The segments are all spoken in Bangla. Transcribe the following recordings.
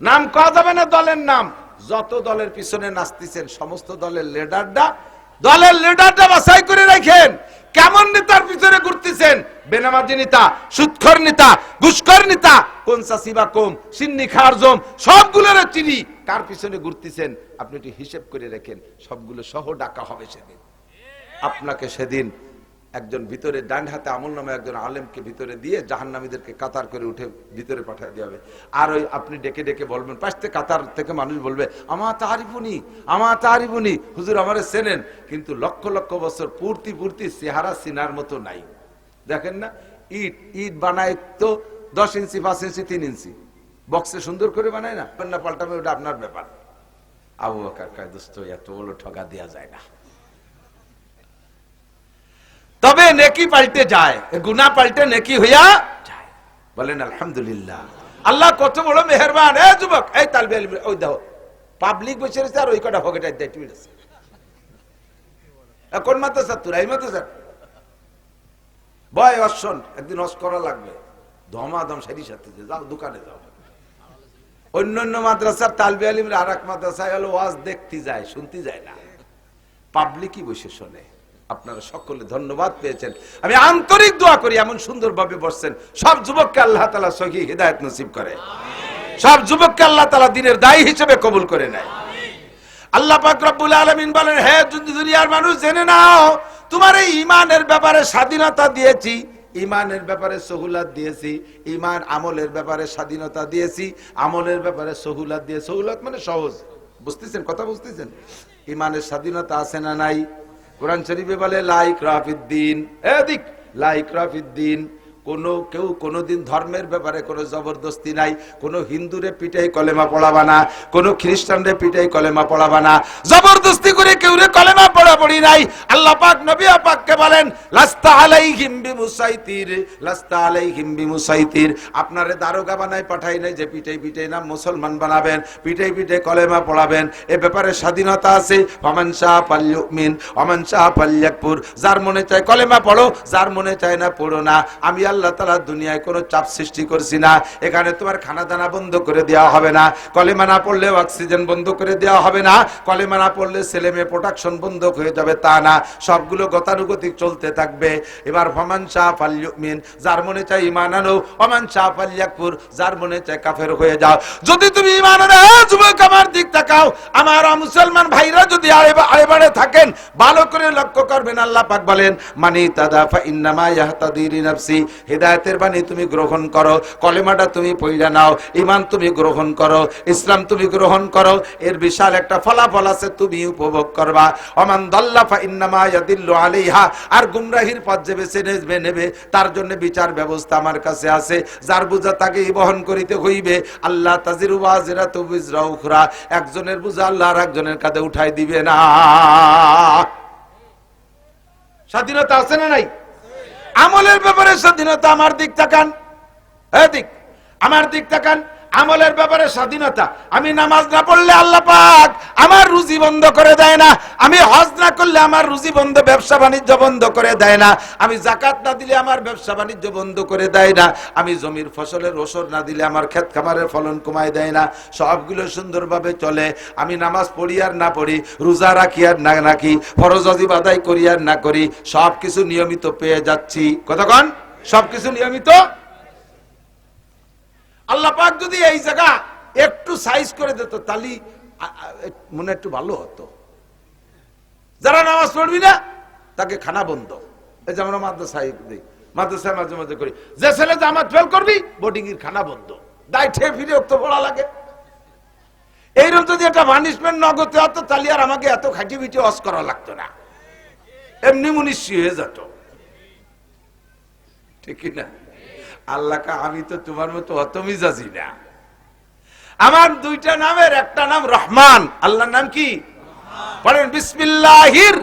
নাম কওয়া যাবে না দলের নাম? যত দলের পিছনে নাচতেছেন, সমস্ত দলের লিডারটা দলের লিডারটা বাছাই করে রাখেন। কেমন নেতার পিছনে ঘুরতেছেন? বেনামাজি নেতা, সুৎখর নেতা, ঘুষখর নেতা কোন চাষি বা কম সিন্নি খাওয়ার জম সবগুলোর চিনি কার পিছনে ঘুরতেছেন? আপনি একটু হিসেব করে রাখেন, সবগুলো সহ ডাকা হবে সেদিন। আপনাকে সেদিন একজন ভিতরে, ডান হাতে আমল নামে একজন আলেমকে ভিতরে দিয়ে জাহান্নামীদেরকে কাতার করে উঠে ভিতরে পাঠিয়ে দেওয়া হবে। আর ওই আপনি ডেকে ডেকে বলবেন পাশতে কাতার থেকে মানুষ বলবে, আমা তাহারিফুনি আমার তাহারিফুনি হুজুর আমারে চেনেন। কিন্তু লক্ষ লক্ষ বছর পূর্তি পূর্তি চেহারা সিনার মতো নাই। দেখেন না, ইট ইট বানায় তো দশ ইঞ্চি, পাঁচ ইঞ্চি, তিন ইঞ্চি। বক্সে সুন্দর করে বানায় না? পাল্টাবে, ওটা আপনার ব্যাপার। আবু বাকার কায়, দোস্ত, এত বড় ঠগা দেওয়া যায় না। তবে নেকি পাল্টে যায়। গুনা পাল্টে নেকি হইয়া যায়। বলেন আলহামদুলিল্লাহ। আল্লাহ কত বড় মেহরবান। এ যুবক এই তালবে ওই দেখো পাবলিক বসে রয়েছে আর ওই কটা পকেটে দেয় টিভি আছে এ, কোন মাদ্রাসা তোরা? এই মাদ্রাসা বয় অশ্বন একদিন অস করা লাগবে। ধমাধম সারি সাথে যাও দোকানে যাও। অন্য অন্য মাদ্রাসার তালবে আলিমের আর এক মাদ্রাসায় হলো ওয়াজ দেখতে যায় শুনতে যায় না। পাবলিকই বসে শোনে। আপনারা সকলে ধন্যবাদ পেয়েছেন আমি আন্তরিক দোয়া করি, এমন সুন্দরভাবে বসছেন। সব যুবককে আল্লাহ তালা সহি হৃদায়ত নসিব করে। সব যুবককে আল্লাহ তালা দিনের দায়ী হিসেবে কবুল করে নেয়। আল্লাহ রব্বুল আলামিন বলেন, হে দুনিয়ার মানুষ জেনে নাও, তোমার এই ইমানের ব্যাপারে স্বাধীনতা দিয়েছি ইমানের ব্যাপারে সহুলাত দিয়েছি ইমান আমলের ব্যাপারে স্বাধীনতা দিয়েছি, আমলের ব্যাপারে সহুলাত দিয়ে, সহুলাত মানে সহজ। বুঝতেছেন? কথা বুঝতেছেন? ইমানের স্বাধীনতা আছে না নাই? কোরআন শরীফে বলে লাইক রাফিদ্দিন। এদিক লাইক রাফিদ্দিন। কোনো কেউ কোনোদিন ধর্মের ব্যাপারে কোনো জবরদস্তি নাই, কোনো হিন্দুরে পিটাই কলেমা পড়াবা না, কোনো খ্রিস্টানরে পিটাই কলেমা পড়াবা না। জবরদস্তি করে কেউ রে কলেমা পড়াপড়ি নাই। আল্লাহ পাক, নবী পাককে বলেন, লাস্তা আলাই আলাইহিম বিমুসাইতির, লাস্তা আলাই আলাইহিম বিমুসাইতির। আপনারে দারোগা বানাই পাঠাই নাই যে পিটাই পিটাই না মুসলমান বানাবেন পিটাই পিটাই কলেমা পড়াবেন। এ ব্যাপারে স্বাধীনতা আছে। ওমান শাহ পাল্যুমিন ওমান শাহ পাল্যাকপুর যার মনে চায় কলেমা পড়ো, যার মনে চায় না পড়ো না। আমি আল্লাহ তালা দুনিয়ায় কোনো চাপ সৃষ্টি করছি না। এখানে তোমার খানা দানা বন্ধ করে দেওয়া হবে না। কলেমা না পড়লে অক্সিজেন বন্ধ করে দেওয়া হবে না। কলেমা না পড়লে ছেলে মেয়ে প্রোডাকশন বন্ধ হয়ে যাবে তা না। সবগুলো গতানুগতিক চলতে থাকবে। এবার ফমান শাহ ফাল্যুমিন যার মনে চায় ইমান আনো অমান শাহ ফাল্যাকপুর যার মনে চায় কাফের হয়ে যাও। যদি তুমি ইমান যুবক আমার দিক তাকাও। আমার মুসলমান ভাইরা যদি আড়েবাড়ে থাকেন, ভালো করে লক্ষ্য করবেন, আল্লাহ পাক বলেন, মানি তাদা ফা ইন্নামা ইয়াহতাদি লিনাফসি হেদায়েতের বাণী তুমি গ্রহণ করো, কলেমাটা তুমি পইরা নাও ইমান তুমি গ্রহণ করো, ইসলাম তুমি গ্রহণ করো, এর বিশাল একটা ফলাফল আছে তুমি উপভোগ করবা। অমান দল্লা ফা ইন্নামা ইয়াদিল্লু আলাইহা, আর গুমরাহির পথ যে বেছে নেবে নেবে, তার জন্য বিচার ব্যবস্থা আমার কাছে আছে। যার বোঝা তাকে বহন করিতে হইবে। আল্লাহ তাজিরু ওয়াজিরা তু বিজরা উখরা, একজনের বোঝা আল্লাহ আর একজনের কাঁধে উঠাই দিবে না। স্বাধীনতা আছে না নাই? আমলের ব্যাপারে স্বাধীনতা আমার দিক তাকান। হ্যাঁ দিক। আমার দিক তাকান। আমলের ব্যাপারে স্বাধীনতা। আমি নামাজ না পড়লে আল্লাহ পাক আমার রুজি বন্ধ করে দেয় না। আমি হজ না করলে আমার রুজি বন্ধ, ব্যবসা বাণিজ্য বন্ধ করে দেয় না। আমি জাকাত না দিলে আমার ব্যবসা বাণিজ্য বন্ধ করে দেয় না। আমি জমির ফসলের ওসর না দিলে আমার ক্ষেত খামারের ফলন কমায় দেয় না। সবগুলো সুন্দরভাবে চলে। আমি নামাজ পড়ি আর না পড়ি, রোজা রাখি আর না রাখি, ফরজ অজিব আদায় করি আর না করি সব কিছু নিয়মিত পেয়ে যাচ্ছি। কতক্ষণ সবকিছু নিয়মিত আল্লাহ পাক যদি এই জায়গা একটু সাইজ করে দিত, তাহলে মনে একটু ভালো হতো। যারা নামাজ পড়বি না, তাকে খানা বন্ধ। এই যে আমরা মাদ্রাসায় দিই, মাদ্রাসায় মাঝে মাঝে করি। যে ছেলে জামাত ফেল করবি বোর্ডিং এর খানা বন্ধ। দায় ঠে ফিরে তো পড়া লাগে। এইরকম যদি একটা পানিশমেন্ট নগদে হতো, তাহলে আর আমাকে এত খাটি বিটি অস করা লাগতো না। এমনি মুনিশি হয়ে যেত। ঠিক না আল্লাহকে আমি তো তোমার মতো অত মিজাজি না। আমার দুইটা নামের একটা নাম রহমান আল্লাহর নাম কি? পড়েন বিসমিল্লাহির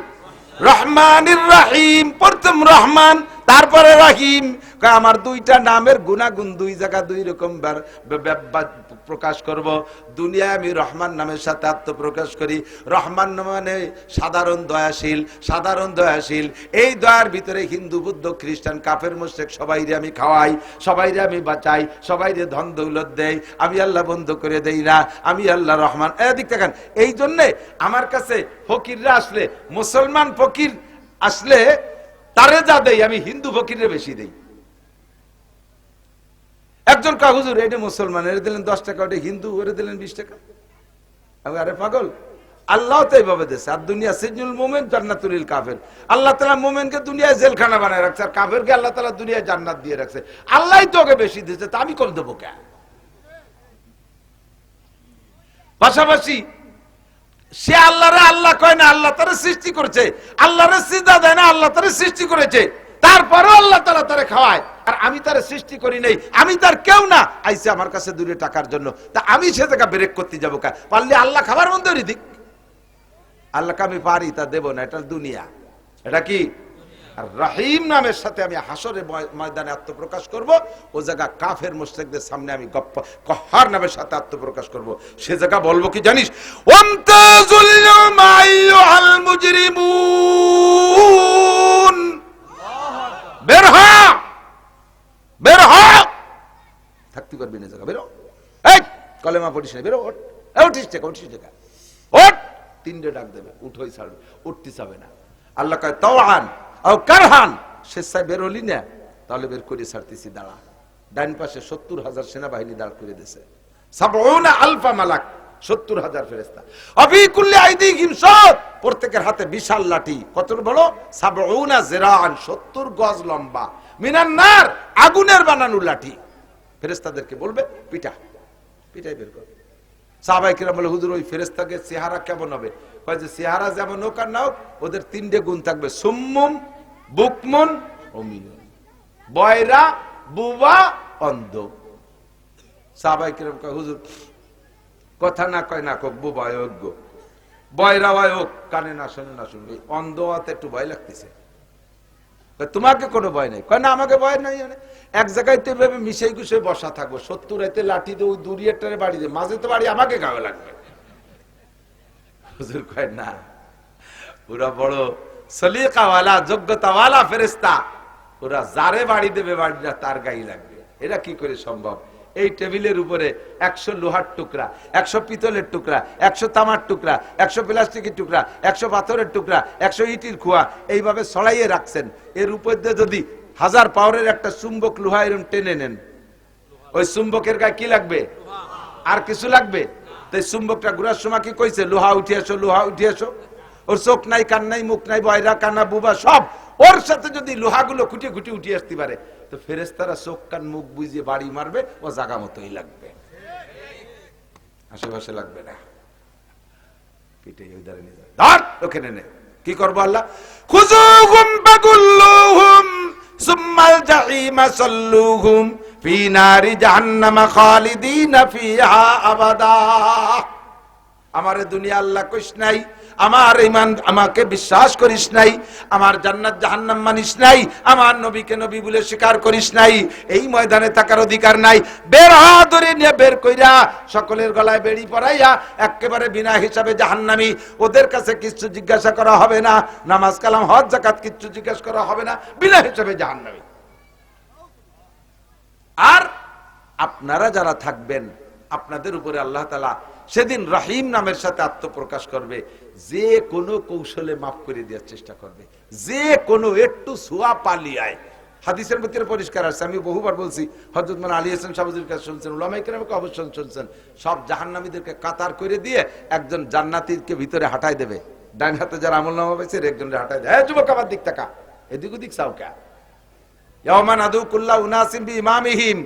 রহমানির রাহিম প্রথম রহমান তারপরে রহিম। আমার দুইটা নামের গুণাগুণ দুই জায়গা দুই রকম আত্মপ্রকাশ করব। দুনিয়ায় আমি রহমান নামের সাথে আত্মপ্রকাশ করি। রহমান মানে সাধারণ দয়াশীল সাধারণ দয়াশীল। এই দয়ার ভিতরে হিন্দু, বুদ্ধ, খ্রিস্টান, কাফের মুশেক সবাইরে আমি খাওয়াই, সবাইরে আমি বাঁচাই, সবাইরে ধন দৌলত দেই। আমি আল্লাহ বন্ধ করে দেই না। আমি আল্লাহ রহমান। এদিক দেখেন এই জন্যে আমার কাছে ফকিররা আসলে, মুসলমান ফকির আসলে তারে যা দেই আমি হিন্দু ফকিরে বেশি দেই। একজন কা এটা মুসলমান, এর দিলেন দশ টাকা, ওটা হিন্দু, ওরে দিলেন বিশ টাকা। আরে পাগল, আল্লাহ তো এইভাবে দিয়েছে, আর দুনিয়া সিজনুল মোমেন, জান্নাতুল কাফের। আল্লাহ তালা মোমেনকে দুনিয়ায় জেলখানা বানায় রাখছে, আর কাফেরকে আল্লাহ তালা দুনিয়ায় জান্নাত দিয়ে রাখছে। আল্লাহ তো ওকে বেশি দিয়েছে, তা আমি কম দেবো কে পাশাপাশি, সে আল্লাহরে আল্লাহ কয় না, আল্লাহ তারা সৃষ্টি করেছে, আল্লাহরে সিজা দেয় না, আল্লাহ তারা সৃষ্টি করেছে। তারপরেও আল্লাহ তারা তারা খাওয়ায়। আর আমি তার সৃষ্টি করি নাই, আমি তার কেউ না। আইসে আমার কাছে দূরে টাকার জন্য। তা আমি সে জায়গা ব্রেক করতে যাব কা? পারলে আল্লাহ খাবার মধ্যে দিক। আল্লাহকে আমি পারি, তা দেব না, এটা দুনিয়া। এটা কি? রাহিম নামের সাথে আমি হাসরে ময়দানে আত্মপ্রকাশ করব। ও জায়গা কাফের মুশরিকদের সামনে আমি গপ্প কহার নামের সাথে আত্মপ্রকাশ করব। সে জায়গা বলব কি জানিস? ইয়াওমা আইয়ুহাল মুজরিমুন বের হ বের হ থাকতে পারবি না জায়গা, বেরো। এই, কলেমা পড়িস না, বেরো উঠিস উঠিস তিনটে ডাক দেবে উঠোই ছাড়বে, উঠতে চাবে না। আল্লাহ কয়, তওয়ান ও কারহান। স্বেচ্ছায় না? তাহলে বের করে ছাড়তেছি, দাঁড়া। ডাইন পাশে সত্তর হাজার সেনাবাহিনী দাঁড় করে আলফা মালাক, সত্তর হাজার ফেরেস্তা অবিকুল্লে আইদি প্রত্যেকের হাতে বিশাল লাঠি। কত বড় সাবউনা জেরান সত্তর গজ লম্বা। মিনান্নার, আগুনের বানানো লাঠি। ফেরেস্তাদেরকে বলবে, পিঠা। পিটাই বের করবে। সাহাবাই কিরাম বলে, হুজুর, ওই ফেরেস্তাকে চেহারা কেমন হবে? যে, চেহারা যেমন হোক আর না হোক, ওদের তিনটে গুণ থাকবে। সুম্মুম, বুকমুন অমিনুন বয়রা, বুবা, অন্ধ। সাহাবাই কিরাম কয়, হুজুর, কথা না কয় না কোক বুবা অজ্ঞ বয়রা হয় হোক কানে না শোনে না শুনবে। অন্ধ হাতে একটু ভয় লাগতেছে। তোমাকে কোনো ভয় নাই। কয় না, আমাকে ভয় নাই মানে। এক জায়গায় তো এভাবে মিশাই গুছে বসা থাকব। সত্তর এতে লাঠি দিয়ে ওই দুরিয়াটারে বাড়ি দিয়ে, মাঝে তো বাড়ি আমাকে গাওয়া লাগবে। হুজুর কয় না, ওরা বড় সলিকাওয়ালা, যোগ্যতাওয়ালা ফেরেস্তা ওরা যারে বাড়ি দেবে বাড়িটা তার গায়ে লাগবে। এটা কি করে সম্ভব? এই টেবিলের উপরে একশো লোহার টুকরা, একশো পিতলের টুকরা, একশো তামার টুকরা, একশো প্লাস্টিকের টুকরা, একশো পাথরের টুকরা, একশো ইটির খোয়া এইভাবে ছড়াইয়ে রাখছেন। এর উপর দিয়ে যদি হাজার পাওয়ারের একটা চুম্বক লোহা এরম টেনে নেন, ওই চুম্বকের গায়ে কি লাগবে? আর কিছু লাগবে? তো এই চুম্বকটা ঘুরার সময় কি কইছে? লোহা উঠে এসো, লোহা উঠে আসো ওর চোখ নাই, কান নাই, মুখ নাই, বয়রা কান্না বুবা, সব ওর সাথে যদি লোহাগুলো খুঁটে খুঁটে উঠে আসতে পারে তো ফেরেস্তারা চোখ কান মুখ বুঝিয়ে বাড়ি মারবে, ও জাগা মতোই লাগবে। আশেপাশে লাগবে না। পিঠে ধারে নিয়ে যাবে। ধর, ওখানে নে। কি করব আল্লাহ? খুজুহুম বাগুল্লুহুম সুম্মাল জাহিমা সাল্লুহুম, ফি নারি জাহান্নাম খালিদিনা ফিহা আবাদা। আমার দুনিয়া আল্লাহ কইস নাই আমার ইমান আমাকে বিশ্বাস করিস নাই, আমার জান্নাত জাহান্নাম মানিস নাই, আমার নবীকে নবী বলে স্বীকার করিস নাই, এই ময়দানে থাকার অধিকার নাই। বের হ ধরে নিয়ে বের কইরা সকলের গলায় বেড়ি পরাইয়া একেবারে বিনা হিসাবে জাহান্নামি। ওদের কাছে কিছু জিজ্ঞাসা করা হবে না, নামাজ কালাম, হজ জাকাত কিছু জিজ্ঞাসা করা হবে না, বিনা হিসাবে জাহান্নামি। আর আপনারা যারা থাকবেন, আপনাদের উপরে আল্লাহ তালা সেদিন রাহিম নামের সাথে আত্মপ্রকাশ করবে। যে কোনো কৌশলে মাফ করে দেওয়ার চেষ্টা করবে। যে কোনো একটু সোয়া পালিয়ায়। হাদিসের ভিতরে পরিষ্কার আছে। আমি বহুবার বলছি হজরত মান আলী হাসান সাহুজুর কাছে শুনছেন উলামাই কেরামকে অবশ্যই শুনছেন। সব জাহান্নামীদেরকে কাতার করে দিয়ে একজন জান্নাতিকে ভিতরে হাঁটাই দেবে। ডান হাতে যারা আমল নামা পেয়েছে একজনের হাঁটাই দেয়। হ্যাঁ যুবক, আমার দিক টাকা এদিক ওদিক চাও কে? ইয়ামান আদুকুল্লাহ উনাসিম বি ইমামিহিম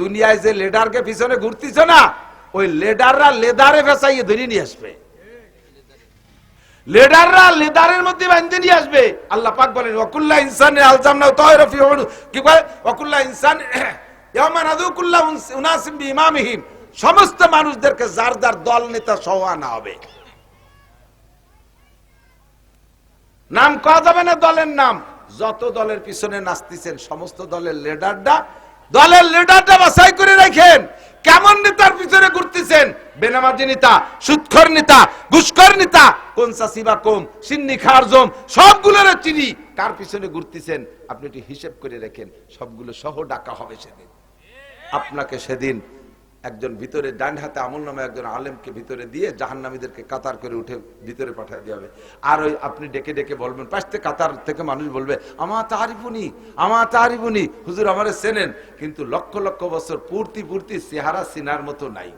দুনিয়ায় যে লেডারকে পিছনে ঘুরতিছ না, ওই লেডাররা লেদারে ফেসাইয়ে ধরে নিয়ে আসবে। লেডাররা লেদারের মধ্যে বাঁধতে নিয়ে আসবে। আল্লাহ পাক বলেন, ওয়াকুল্লা ইনসান আলজামনা তায়রা ফি কি বলে? ওয়াকুল্লা ইনসান ইয়ামান আদুকুল্লাহ উনাসিম বি ইমামিহিম সমস্ত মানুষদেরকে যার যার দল, নেতা সহ আনা হবে। নাম কয়া যাবে না দলের নাম। যত দলের পিছনে নাচতেছেন, সমস্ত দলের লিডারটা দলের লিডারটা বাছাই করে রাখেন। কেমন বেনামাজি নেতা, সুৎখর নেতা, ঘুষখর নেতা কোন চাষি বা কম, সিন্নি খাওয়ার জম সবগুলোর চিনি কার পিছনে ঘুরতেছেন? আপনি একটু হিসেব করে রেখেন সবগুলো সহ ডাকা হবে সেদিন। আপনাকে সেদিন একজন ভিতরে ডান হাতে আমল নামে একজন আলেমকে ভিতরে দিয়ে জাহান্নামীদেরকে কাতার করে উঠে ভিতরে পাঠিয়ে দিয়ে হবে। আর ওই আপনি ডেকে ডেকে বলবেন পাশতে কাতার থেকে মানুষ বলবে আমার তারিফুনি আমার তারিফুনি, হুজুর আমারে চেনেন। কিন্তু লক্ষ লক্ষ বছর পূর্তি পূর্তি চেহারা সিনার মতো নাই।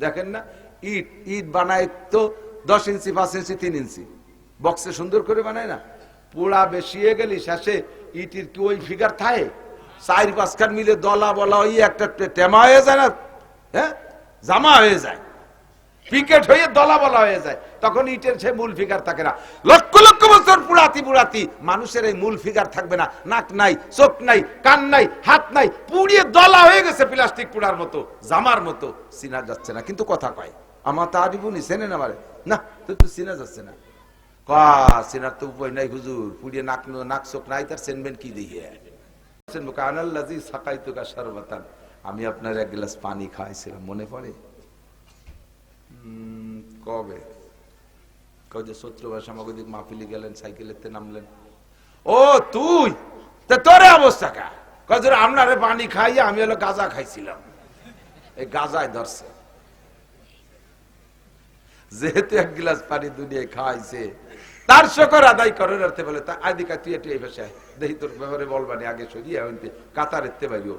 দেখেন না? ইট ইট বানায় তো দশ ইঞ্চি, পাঁচ ইঞ্চি, তিন ইঞ্চি। বক্সে সুন্দর করে বানায় না? পোড়া বেশিয়ে গেলি, শেষে ইটির কি ওই ফিগার থাকে? চার পাঁচখান মিলে দলা বলা ওই একটা টেমা হয়ে যায় না? হ্যাঁ? জামা হয়ে যায়। পিকেট হয়ে দলা বলা হয়ে যায়। তখন ইটের সে মূল ফিগার থাকে না। লক্ষ লক্ষ বছর পুরাতি পুরাতি মানুষের এই মূল ফিগার থাকবে না। নাক নাই, চোখ নাই, কান নাই, হাত নাই, পুড়িয়ে দলা হয়ে গেছে প্লাস্টিক পুড়ার মতো, জামার মতো চিনা যাচ্ছে না। কিন্তু কথা কয়, আমার তা আরিবুনি চেনেন আমারে? না তো তো চিনা যাচ্ছে না। কা তো উপায় নাই হুজুর, পুড়িয়ে নাক নাক চোখ নাই, তার চেনবেন কি দিয়ে কানাল্লাজি সাকাইতুকা সর্বতান আমি আপনার এক গ্লাস পানি খাইছিলাম মনে পড়ে? কবে? কবে যে শত্রু ভাষা মগদিক মাহফিলি গেলেন সাইকেলেতে নামলেন। ও, তুই? তা তোরে অবস্থা কা? কজরে আপনারে পানি খাইয়ে আমি হলো গাজা খাইছিলাম। এই গাজায় ধরছে। যেহেতু এক গ্লাস পানি দুনিয়ায় খাইছে, তার শকর আদায় করে রাখতে বলে, তা আদিকা তুই একটু এই ভাষায় দেখি তোর ব্যাপারে বলবানি, আগে সরিয়ে কাতার এতে পাইও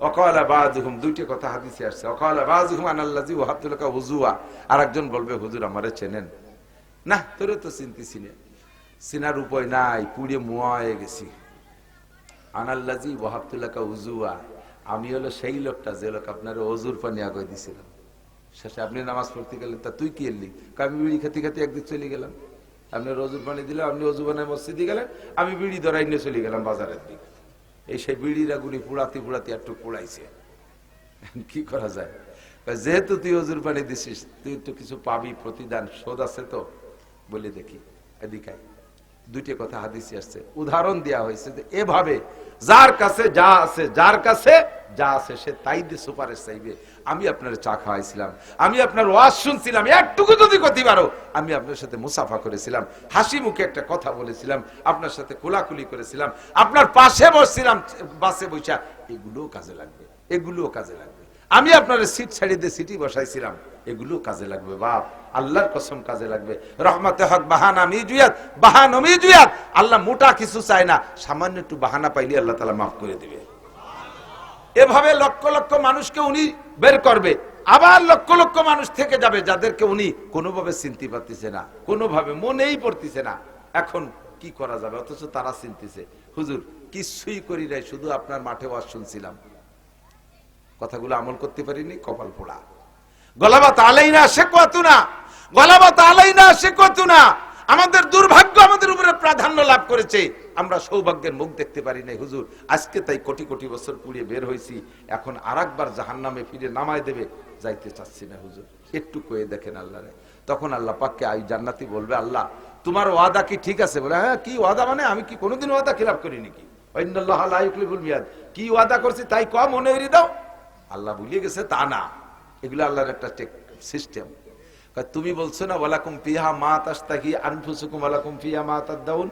অকালা বাজুহুম দুইটি কথা হাদিসে আসছে। অকালা বাজুহুম আনাল্লাজি ওয়াহাবতুল্লাহ হুজুয়া। আর একজন বলবে, হুজুর আমারে চেনেন। না, তোরে তো চিনতি চিনে চিনার উপায় নাই, পুড়ে মুয়া হয়ে গেছি। আনাল্লাজি ওয়াহাবতুল্লাহ হুজুয়া, আমি হলো সেই লোকটা যে লোক আপনার অজুর পানি আগে দিছিলাম। শেষে আপনি নামাজ পড়তে গেলেন, তা তুই কি এলি? আমি বিড়ি খেতে খেতে একদিন চলে গেলাম। আপনি রজুর পানি দিলে আপনি অজু বানায় মসজিদে গেলেন, আমি বিড়ি ধরাই নিয়ে চলে গেলাম বাজারের দিকে। এই সেই বিড়িরা গুলি পুড়াতে পুড়াতে একটু পুড়াইছে। কি করা যায়? যেহেতু তুই অজুর পানি দিছিস, তুই তো কিছু পাবি, প্রতিদান, শোধ আছে তো? বলে দেখি, এদিকে। দুইটি কথা হাদিসে আসছে। উদাহরণ দেয়া হয়েছে যে এভাবে, যার কাছে যা আছে, যার কাছে যা আছে, সে তাই দিয়ে সুপারিশ চাইবে। আমি আপনার চা খাওয়াইছিলাম, আমি আপনার ওয়াজ শুনছিলাম, একটুকু যদি করতে পারো, আমি আপনার সাথে মুসাফা করেছিলাম, হাসি মুখে একটা কথা বলেছিলাম, আপনার সাথে কোলাকুলি করেছিলাম, আপনার পাশে বসছিলাম, বাসে বৈশা এগুলোও কাজে লাগবে, এগুলোও কাজে লাগবে। আমি আপনার সিট ছাড়িয়ে দিয়ে সিটি বসাইছিলাম। এগুলো কাজে লাগবে, বাপ। আল্লাহর কসম কাজে লাগবে। রহমতে হক, বাহানা মিজুয়াত বাহান মিজুয়াত আল্লাহ মোটা কিছু চায় না, সামান্য একটু বাহানা পাইলে আল্লাহ তালা মাফ করে দিবে। এভাবে লক্ষ লক্ষ মানুষকে উনি বের করবে। আবার লক্ষ লক্ষ মানুষ থেকে যাবে যাদেরকে উনি কোনোভাবে চিনতে পারতেছে না, কোনোভাবে মনেই পড়তেছে না। এখন কি করা যাবে? অথচ তারা চিনতেছে। হুজুর, কিছুই করি নাই, শুধু আপনার মাঠে ওয়াজ শুনছিলাম। কথাগুলো আমল করতে পারিনি, কপাল পোড়া। গলাবাত আলাই না সে কত না গলাবাত আলাই না সে কত না আমাদের দুর্ভাগ্য আমাদের উপরে প্রাধান্য লাভ করেছে। আমরা সৌভাগ্যের মুখ দেখতে পারি নাই, হুজুর। আজকে তাই কোটি কোটি বছর পুড়িয়ে বের হয়েছি। এখন আর একবার জাহান নামে ফিরে নামায় দেবে, যাইতে চাচ্ছি না, হুজুর। একটু কয়ে দেখেন আল্লাহরে। তখন আল্লাহ পাককে আই জান্নাতি বলবে, আল্লাহ, তোমার ওয়াদা কি ঠিক আছে? বলে হ্যাঁ কি ওয়াদা মানে? আমি কি কোনোদিন ওয়াদা খিলাফ করি নাকি ইউখলিফুল মিয়াদ। কি ওয়াদা করছি তাই কম মনে হরি দাও। আল্লাহ ভুলিয়ে গেছে, তা না। এগুলো আল্লাহর একটা সিস্টেম তুমি বলছো না, ওয়ালাকুম ফিহা মা তাস্তাহি আনফুসুকুম, ওয়ালাকুম ফিহা মা তাদাউন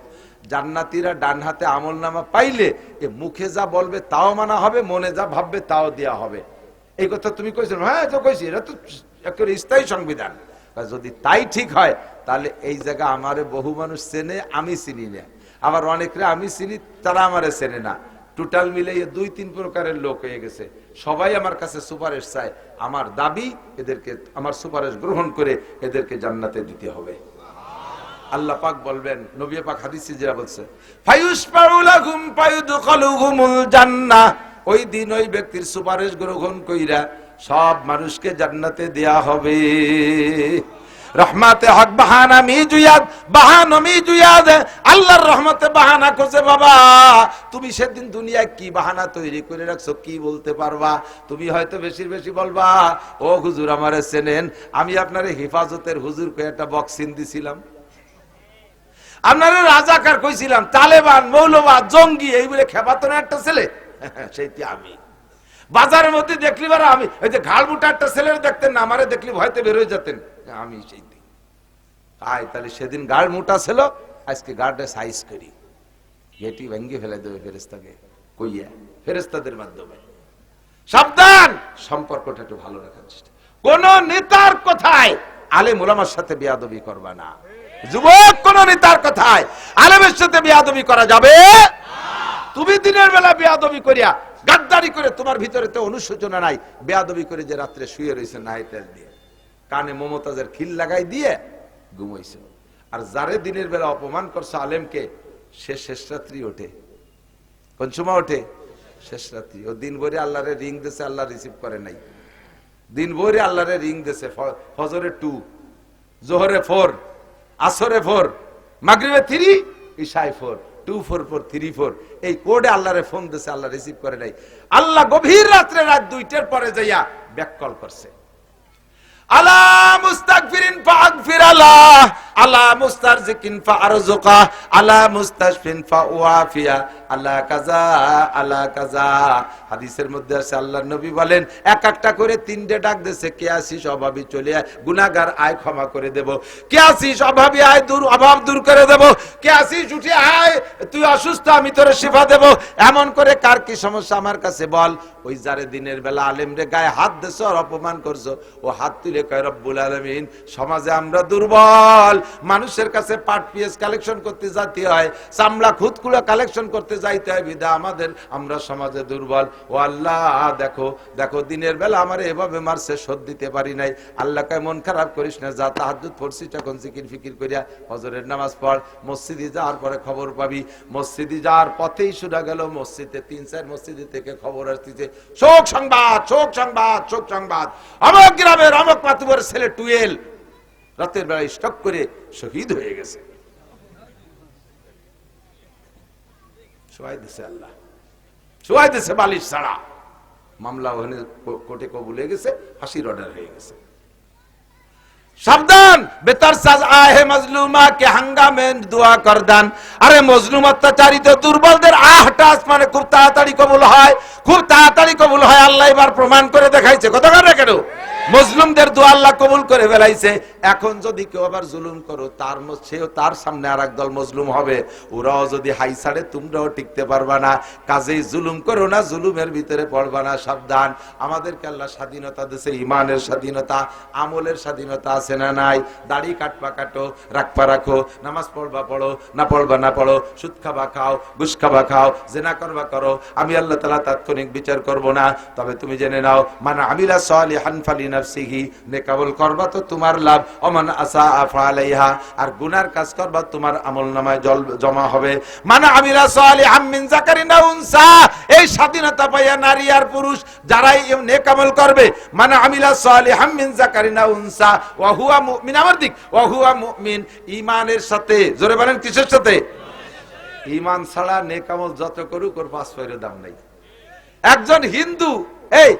জান্নাতীরা ডান হাতে আমল নামা পাইলে এ মুখে যা বলবে তাও মানা হবে, মনে যা ভাববে তাও দেয়া হবে। এই কথা তুমি কইছো হ্যাঁ তো কইছি, এটা তো একেবারে স্থায়ী সংবিধান। যদি তাই ঠিক হয়, তাহলে এই জায়গা আমারে বহু মানুষ চেনে, আমি চিনি না। আবার অনেকরে আমি চিনি, তারা আমারে চেনে না। টোটাল মিলে দুই তিন প্রকারের লোক হয়ে গেছে। সবাই আমার কাছে সুপারিশ চায়, আমার দাবি এদেরকে, আমার সুপারিশ গ্রহণ করে এদেরকে জান্নাতে দিতে হবে। আল্লাহ পাক বলবেন, নবী পাক হাদিসে যেটা বলছে ওই দিন ওই ব্যক্তির সুপারিশ গ্রহণ কইরা সব মানুষকে জান্নাতে দেয়া হবে। রহমাতে হক, বাহানা মিজুয়াদ বাহানা মিজুয়াদ আল্লাহর রহমতে বাহানা করছে, বাবা। তুমি সেদিন দুনিয়ায় কি বাহানা তৈরি করে রাখছো, কি বলতে পারবা? তুমি হয়তো বেশি বেশি বলবা, ও হুজুর, আমারে চেনেন। আমি আপনার হেফাজতের হুজুর কয়ে একটা বক্সিন দিছিলাম। আপনারা রাজাকার কইছিলাম, তালেবান, মৌলবাদ, জঙ্গি এই বলে খেপাতো না একটা ছেলে? সেইটি আমি। বাজারের মধ্যে দেখলি আমি ওই যে ঘাড় একটা ছেলের দেখতেন না, আমারে দেখলি ভয়তে বেরোয় যেতেন। আমি সেইটি আয়, তাহলে সেদিন গাড় মোটা ছিল, আজকে গাড়টা সাইজ করি। এটি ভেঙ্গে ফেলে দেবে ফেরেস্তাকে কইয়া ফেরেস্তাদের মাধ্যমে। সাবধান! সম্পর্কটা একটু ভালো রাখার চেষ্টা। কোন নেতার কথায় আলেম ওলামার সাথে বেয়াদবি করবা না। যুবক, কোন নেতার কথায় আলেমের সাথে বেয়াদবি করা যাবে তুমি দিনের বেলা বেয়াদবি করিয়া, গাদ্দারি করে তোমার ভিতরে তো অনুশোচনা নাই। বেয়াদবি করে যে রাত্রে শুয়ে রয়েছে তেল দিয়ে কানে মমতাজের খিল লাগাই দিয়ে ঘুমাইছে। আর যারে দিনের বেলা অপমান করছে আলেমকে, সে শেষ রাত্রি ওঠে। কোন সময় ওঠে? শেষ রাত্রি। ও দিন ভরে আল্লাহরে রিং দেশে আল্লাহ রিসিভ করে নাই। দিন ভরে আল্লাহরে রিং দেশে ফজরে টু, জোহরে ফোর, আসরে ফোর, মাগরিবে three, ইশায় four, two four four, three four. এই কোডে আল্লাহরে ফোন দিছে, আল্লাহ রিসিভ করে নাই। আল্লাহ গভীর রাত্রে রাত দুইটার পরে যাইয়া ব্যাক কল করছে। আলা মুস্তাকফিরিন ফাগফির আলাহ আলা কাজা কাজা হাদিসের মধ্যে আছে নবী বলেন, এক একটা করে তিনটে ডাক দেছে কে আসিস চলে আয় আয় ক্ষমা করে দেব। কে আসিস আয়, দূর, অভাব দূর করে দেব। কে আসিস উঠে আয়, তুই অসুস্থ, আমি তোরে শিফা দেব। এমন করে কার কি সমস্যা আমার কাছে বল। ওই যারে দিনের বেলা আলেম রে গায়ে হাত দেছো আর অপমান করছ, ও হাত তুলে কয়, রব্বুল আলমিন, সমাজে আমরা দুর্বল মানুষের কাছে পাট পিএস কালেকশন করতে যাতে হয়, চামড়া খুদকুড়া কালেকশন করতে যাইতে হয়, বিদা আমাদের, আমরা সমাজে দুর্বল। ও আল্লাহ, দেখো দেখো, দিনের বেলা আমার এভাবে মারছে শোধ দিতে পারি নাই। আল্লাহ কয়, মন খারাপ করিস না, যা তাহাজুদ পড়ছিস এখন জিকির ফিকির করিয়া হজরের নামাজ পড়। মসজিদে যাওয়ার পরে খবর পাবি। মসজিদে যাওয়ার পথেই শোনা গেল, মসজিদে তিন চার মসজিদে থেকে খবর আসতেছে, শোক সংবাদ শোক সংবাদ শোক সংবাদ। অমক গ্রামের অমক মাতুবর ছেলে টুয়েল রাতের বেলায় স্টক করে শহীদ হয়ে গেছে। আল্লাহ। মামলা বেতার কে দোয়া আরে মজলুম অত্যাচারিত দুর্বলদের আহটা মানে খুব তাড়াতাড়ি কবুল হয়, খুব তাড়াতাড়ি কবুল হয়, আল্লাহ এবার প্রমাণ করে দেখাইছে। কত করে কেন? মজলুমদের দোয়া আল্লাহ কবুল করে ফেলাইছে। এখন যদি কেউ আবার জুলুম করো, তার সেও তার সামনে আর দল মজলুম হবে। ওরাও যদি হাই ছাড়ে, তোমরাও টিকতে পারবা না। কাজেই জুলুম করো না, জুলুমের ভিতরে পড়বা না, সাবধান। আমাদেরকে আল্লাহ স্বাধীনতা দিছে ইমানের স্বাধীনতা, আমলের স্বাধীনতা আছে না নাই? দাড়ি কাটবা কাটো, রাখবা রাখো, নামাজ পড়বা পড়ো, না পড়বা না পড়ো, সুদ খাবা খাও, ঘুষ খাবা খাও, জেনা করবা করো। আমি আল্লাহ তালা তাৎক্ষণিক বিচার করব না। তবে তুমি জেনে নাও মানে আমিলা সালিহান ফালি করবা তো তোমার লাভ। আসা আর গুনার কাজ করবা, তোমার আমল নামায় জল জমা হবে। মানে আমিলা সালিহাম মিন যাকারিন আও উনসা, এই স্বাধীনতা পাইয়া নারী আর পুরুষ যারাই করবে মানে আমিলা মিন যাকারিন আও উনসা, ওয়া হুয়া মুমিন। আমার দিক, ওয়া হুয়া মুমিন। ঈমানের সাথে, জোরে বলেন কিসের সাথে? ঈমান ছাড়া নেক আমল যত করুক, ওর পাঁচ দাম নাই। একজন হিন্দু, এই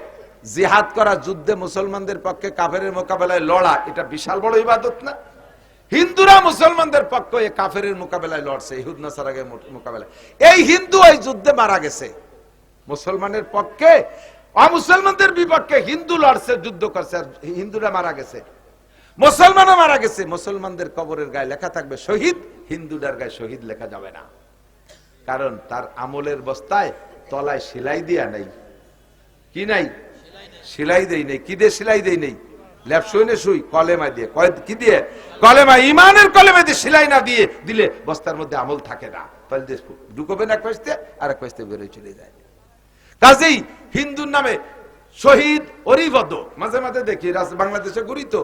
জিহাদ করা যুদ্ধে মুসলমানদের পক্ষে কাফের মোকাবেলায় লড়া, এটা বিশাল বড় ইবাদত না? হিন্দুরা মুসলমানদের পক্ষে এই কাফেরের মোকাবেলায় লড়ছে, ইহুদ নাসারাগে মোকাবেলায়। এই হিন্দু এই যুদ্ধে মারা গেছে। মুসলমানের পক্ষে, অমুসলমানদের বিপক্ষে হিন্দু লড়ছে, যুদ্ধ করছে, আর হিন্দুরা মারা গেছে। মুসলমানও মারা গেছে, মুসলমানদের কবরের গায়ে লেখা থাকবে, শহীদ। হিন্দুটার গায়ে শহীদ লেখা যাবে না। কারণ তার আমলের বস্তায় তলায় সেলাই দিয়া নাই। কি নাই? সেলাই দেই নেই, কি দিয়ে সেলাই দেই নেই? ল্যাপ শুই না শুই দিয়ে দিয়ে? ইমানের দিয়ে না দিয়ে দিলে বস্তার মধ্যে আমল থাকে না। এক আর এক বেরোয় চলে যায়। হিন্দুর নামে শহীদ মাঝে মাঝে দেখি বাংলাদেশে গড়িত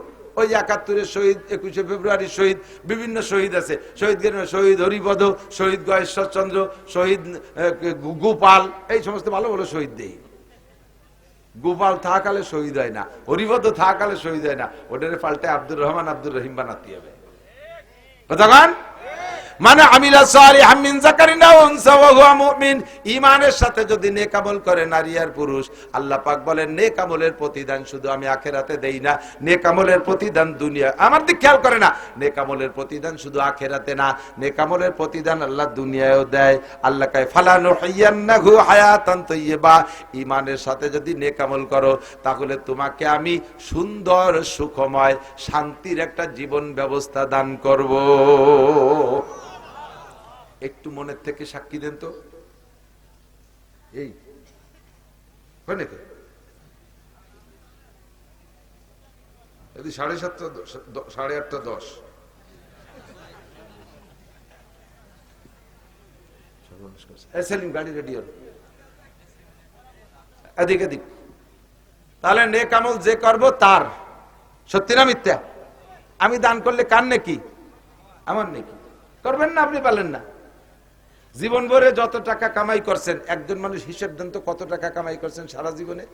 ওই একাত্তরের শহীদ, একুশে ফেব্রুয়ারি শহীদ, বিভিন্ন শহীদ আছে। শহীদ শহীদ হরিপদ শহীদ গয়েশ্বরচন্দ্র, শহীদ গোপাল, এই সমস্ত ভালো ভালো শহীদ দেই। গোপাল থাকালে শহীদ হয় না হরিপদ থাকালে শহীদ হয় না। ওটারে পাল্টে আব্দুর রহমান, আব্দুর রহিম বানাতে হবে। কথা মানে আমিলা সালিহাম মিন যাকারিন আও উনসা ওয়া হুয়া মুমিন। ঈমানের সাথে যদি নেক আমল করে নারী আর পুরুষ, আল্লাহ পাক বলেন, নেক আমলের প্রতিদান শুধু আমি আখেরাতে দেই না, নেক আমলের প্রতিদান দুনিয়া, আমার দিক খেয়াল করে না। নেক আমলের প্রতিদান শুধু আখেরাতে না, নেক আমলের প্রতিদান আল্লাহ দুনিয়ায়ও দেয়। আল্লাহ কায় ফালানু হাইয়ান্নাহু হায়াতান তাইয়্যিবা। ঈমানের সাথে যদি নেক আমল করো, তাহলে তোমাকে আমি সুন্দর, সুখময়, শান্তির একটা জীবন ব্যবস্থা দান করব। একটু মনের থেকে সাক্ষী দেন তো। এই, হয় নাকি? যদি সাড়ে সাতটা সাড়ে আটটা দশ। গাড়ি এদিক তাহলে যে করব তার। সত্যি আমি দান করলে কার নাকি? আমার নাকি। করবেন না, আপনি পারলেন না। জীবন ভরে যত টাকা কামাই করছেন, একজন মানুষ হিসেব দেন তো কত টাকা কামাই করছেন সারা জীবনে?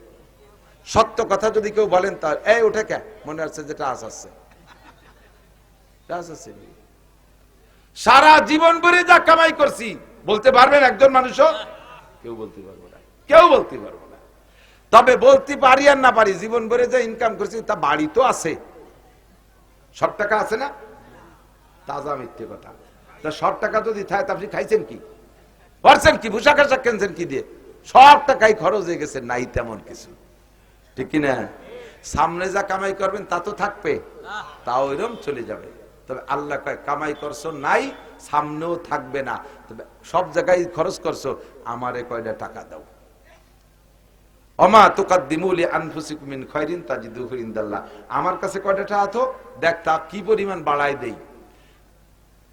সত্য কথা যদি কেউ বলেন তার, এই, ওঠে কে? মনে আছে। আস আছে। সারা জীবন ভরে যা কামাই করছি, বলতে পারবেন একজন মানুষও? কেউ বলতে পারব না। কেউ বলতে পারব না। তবে বলতে পারি আর না পারি জীবন ভরে যে ইনকাম করছি, তা বাড়ি তো আছে। সব টাকা আছে না? তাজা মিথ্যে কথা। তা সব টাকা যদি থাকে, তা আপনি খাইছেন কি? করছেন কি? পোশাক আশাক কিনছেন কি দিয়ে? সব টাকাই খরচ হয়ে গেছে, নাই তেমন কিছু। ঠিক কিনা? সামনে যা কামাই করবেন, তা তো থাকবে। তাও এরম চলে যাবে। তবে আল্লাহ কয়, কামাই করছ, নাই, সামনেও থাকবে না। তবে সব জায়গায় খরচ করছ, আমারে কয়টা টাকা দাও? অমা তুকাদ্দিমুলি আনফুসিকুম মিন খায়রিন তাজিদুহু ইনদাল্লাহ। আমার কাছে কয়টা টাকা তো দেখ তা কি পরিমাণ বাড়ায় দেই।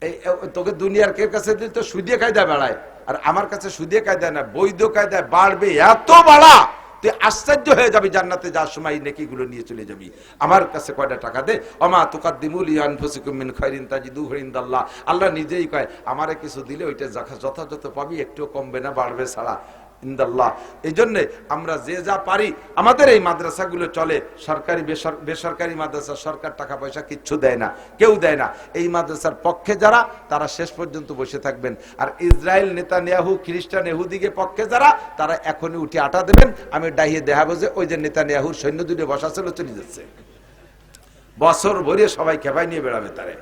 এই তোকে দুনিয়ার কে কাছে দিল তো সুদিয়ে কায়দা বেড়ায়। আর আমার কাছে সুদিয়ে কায়দায় না, বৈধ কায়দায় বাড়বে, এত বাড়া! তুই আশ্চর্য হয়ে যাবি, জান্নাতে যাওয়ার সময় নেকি গুলো নিয়ে চলে যাবি। আমার কাছে কয়টা টাকা দে? অমা তুকাদ্দিমুল আনফুসিকুম মিন খায়রিন তাজিদুহু ইনদাল্লাহ। আল্লাহ নিজেই কয়, আমারে কিছু দিলে ওইটা যথাযথ পাবি একটু কমবে না, বাড়বে ছাড়া। ইন্দাল্লাহ। এই আমরা যে যা পারি, আমাদের এই মাদ্রাসাগুলো চলে। সরকারি বেসরকারি মাদ্রাসা সরকার টাকা পয়সা কিচ্ছু দেয় না, কেউ দেয় না। এই মাদ্রাসার পক্ষে যারা, তারা শেষ পর্যন্ত বসে থাকবেন। আর ইসরায়েল নেতা নেয়াহু খ্রিস্টান এহুদিকে পক্ষে যারা, তারা এখনই উঠে আটা দেবেন। আমি ডাইয়ে দেখাবো যে, ওই যে নেতা নেয়াহুর সৈন্য দুটো বসা ছিল, চলে যাচ্ছে। বছর ভরে সবাই খেপাই নিয়ে বেড়াবে তারে।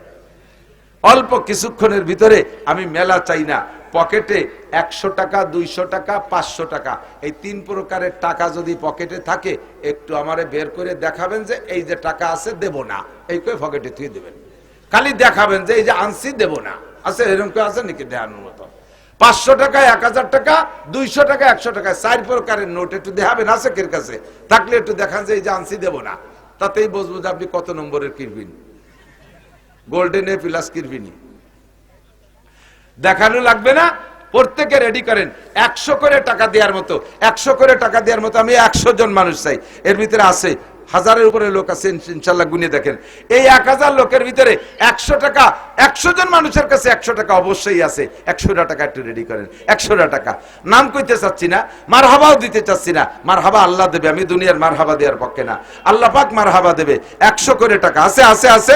অল্প কিছুক্ষণের ভিতরে আমি মেলা চাই না। পকেটে একশো টাকা, দুইশো টাকা, পাঁচশো টাকা। এই তিন প্রকারের টাকা যদি পকেটে থাকে, একটু আমারে বের করে দেখাবেন যে এই যে টাকা আছে দেব না। এই করে পকেটে থুয়ে দেবেন। খালি দেখাবেন যে এই যে আনছি দেব না। আছে, এরকম কেউ আছে নাকি দেখানোর মতো? পাঁচশো টাকা, এক হাজার টাকা, দুইশো টাকা, একশো টাকা, চার প্রকারের নোট একটু দেখাবেন আছে কের কাছে? থাকলে একটু দেখান যে এই যে আনছি দেব না। তাতেই বুঝব যে আপনি কত নম্বরের কিনবেন গোল্ডেন এ প্লাস কিরবিনি দেখানো লাগবে না, প্রত্যেকে রেডি করেন। একশো করে টাকা দেওয়ার মতো, একশো করে টাকা দেওয়ার মতো আমি একশো জন মানুষ চাই। এর ভিতরে আছে, হাজারের উপরে লোক আছে ইনশাল্লাহ গুনিয়ে দেখেন। এই এক হাজার লোকের ভিতরে একশো টাকা, একশো জন মানুষের কাছে একশো টাকা অবশ্যই আছে। একশোটা টাকা একটু রেডি করেন। একশোটা টাকা। নাম কইতে চাচ্ছি না মার হাবাও দিতে চাচ্ছি না। মার হাবা আল্লাহ দেবে, আমি দুনিয়ার মার হাবা দেওয়ার পক্ষে না। আল্লাহ পাক মার হাবা দেবে। একশো করে টাকা আছে আছে আছে।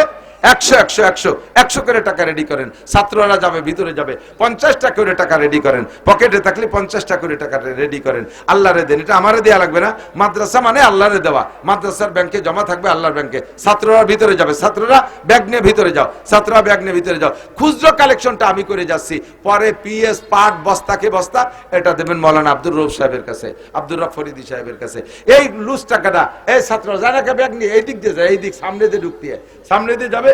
একশো একশো একশো একশো করে টাকা রেডি করেন। ছাত্ররা যাবে, ভিতরে যাবে। পঞ্চাশটা করে টাকা রেডি করেন। পকেটে থাকলে পঞ্চাশটা করে টাকা রেডি করেন। আল্লাহরে দেন, এটা আমারে দেওয়া লাগবে না। মাদ্রাসা মানে আল্লাহরে দেওয়া। মাদ্রাসার ব্যাংকে জমা থাকবে আল্লাহর ব্যাংকে। ছাত্ররা ভিতরে যাবে। ছাত্ররা ব্যাগ নিয়ে ভিতরে যাও। ছাত্ররা ব্যাগ নিয়ে ভিতরে যাও। খুচরো কালেকশনটা আমি করে যাচ্ছি। পরে পিএস পাট বস্তাকে বস্তা? এটা দেবেন মৌলানা আব্দুর রৌফ সাহেবের কাছে, আব্দুর রফ ফরিদি সাহেবের কাছে। এই লুজ টাকাটা, এই ছাত্র জানাকে ব্যাগ নিয়ে, এই দিক দিয়ে যায়, এই দিক সামনে দিয়ে ঢুকতে সামনে দিয়ে যাবে